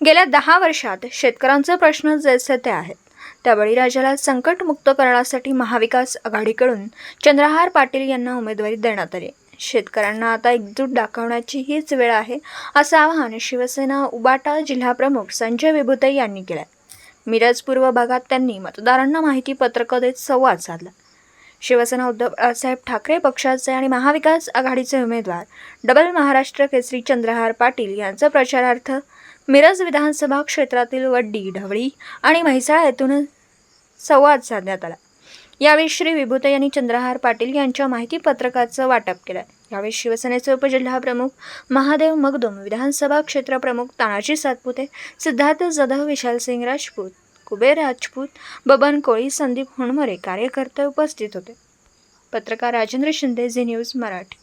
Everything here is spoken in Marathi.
गेल्या दहा वर्षात शेतकऱ्यांचे प्रश्न जैसे ते आहेत. त्या बळीराजाला संकटमुक्त करण्यासाठी महाविकास आघाडीकडून चंद्रहार पाटील यांना उमेदवारी देण्यात आली. शेतकऱ्यांना आता एकजूट दाखवण्याची हीच वेळ आहे असं आवाहन शिवसेना उबाटा जिल्हाप्रमुख संजय विभुते यांनी केलं मिरज पूर्व भागात त्यांनी मतदारांना माहिती पत्रकं देत संवाद साधला. शिवसेना उद्धव बाळासाहेब ठाकरे पक्षाचे आणि महाविकास आघाडीचे उमेदवार डबल महाराष्ट्र केसरी चंद्रहार पाटील यांचा प्रचारार्थ मिरज विधानसभा क्षेत्रातील वड्डी ढवळी आणि म्हैसाळ येथून संवाद साधण्यात आला. यावेळी श्री विभूते यांनी चंद्रहार पाटील यांच्या माहिती पत्रकाचं वाटप केलं. यावेळी शिवसेनेचे उपजिल्हाप्रमुख महादेव मगदुम विधानसभा क्षेत्रप्रमुख तानाजी सातपुते सिद्धार्थ जाधव विशाल सिंग राजपूत कुबेर राजपूत बबन कोळी संदीप हुणमरे कार्यकर्ते उपस्थित होते. पत्रकार राजेंद्र शिंदे झी न्यूज मराठी.